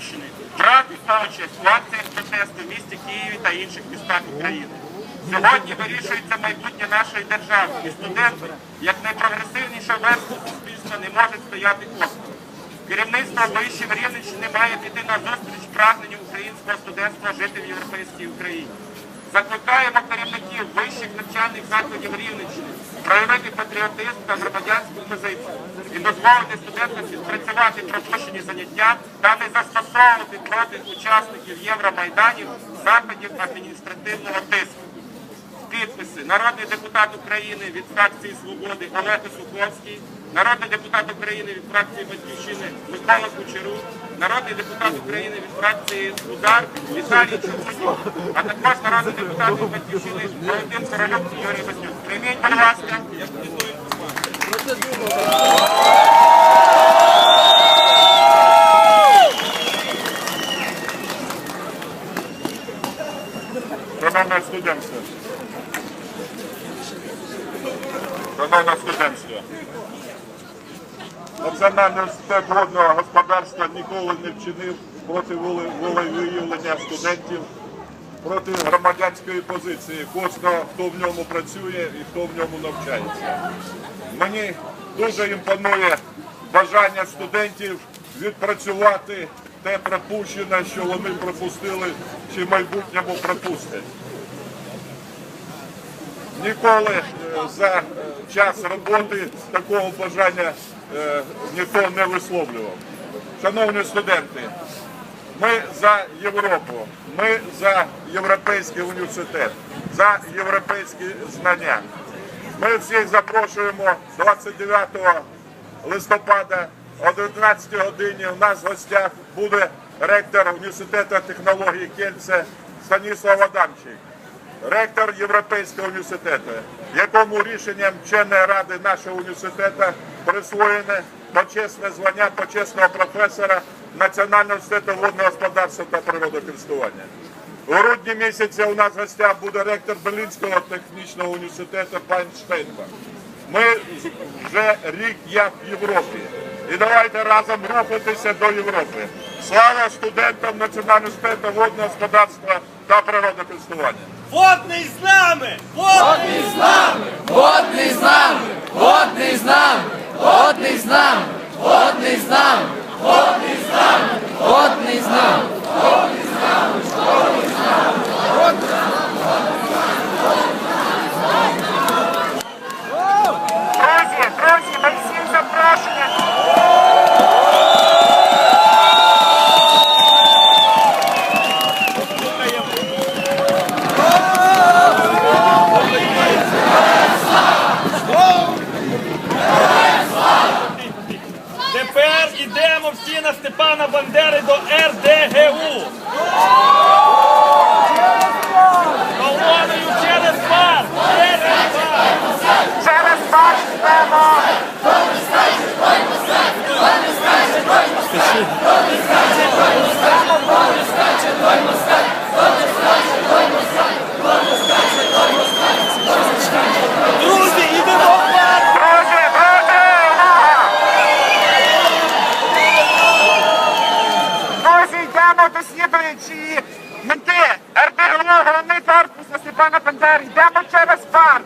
Рівненщини брати участь в акціях протесту в місті Києві та інших містах України. Сьогодні вирішується майбутнє нашої держави, і студенти, як найпрогресивніша верства суспільства, не можуть стояти осторонь. Керівництво вищим Рівненщини має піти на зустріч прагненню українського студентства жити в європейській Україні. Закликаємо керівників вищих навчальних закладів Рівненщини проявити патріотизм та громадянську позицію і дозволити студентам відпрацювати пропущені заняття та не застосовувати проти учасників Євромайданів заходів адміністративного тиску. Підписи. Народний депутат України від фракції Свободи Олег Суховський, народний депутат України від фракції Батьківщини Микола Кучерук, народний депутат України від фракції Удар Віталій Чубутів, а також народний депутат від Батьківщини Валентин Королюк і Юрій Батюк. Прийміть, будь ласка. Шановне студентство. Шановне студентство. Національний університет водного господарства ніколи не вчинив проти волевиявлення студентів, проти громадянської позиції кожного, хто в ньому працює і хто в ньому навчається. Мені дуже імпонує бажання студентів відпрацювати те пропущене, що вони пропустили чи в майбутньому пропустять. Ніколи е, за час роботи такого бажання е, ніхто не висловлював. Шановні студенти, ми за Європу, ми за європейський університет, за європейські знання. Ми всіх запрошуємо 29 листопада о 11 годині. У нас в гостях буде ректор університету технології Кельце Станіслав Адамчик ректор Європейського університету, якому рішенням вченої ради нашого університету присвоєне почесне звання почесного професора Національного університету водного господарства та природокористування. У грудні місяці у нас гостях буде ректор Берлінського технічного університету пан Штейнбах. Ми вже рік як в Європі. І давайте разом рухатися до Європи. Слава студентам Національного університету водного господарства та природокористування. Водний з нами! Водний! Водний з нами, водний з нами, водний з нами, водний з нами, водний з нами, водний з нами. Ідемо всі на Степана Бандери до РДГУ. Колоною через парк! Через парк! Через ваш йдемо. Друзі, ідемо в парк! Друзі, друзі, увага! Друзі, досліджуючи мети РДГУ, головний корпус Степана Бандери. Йдемо через парк.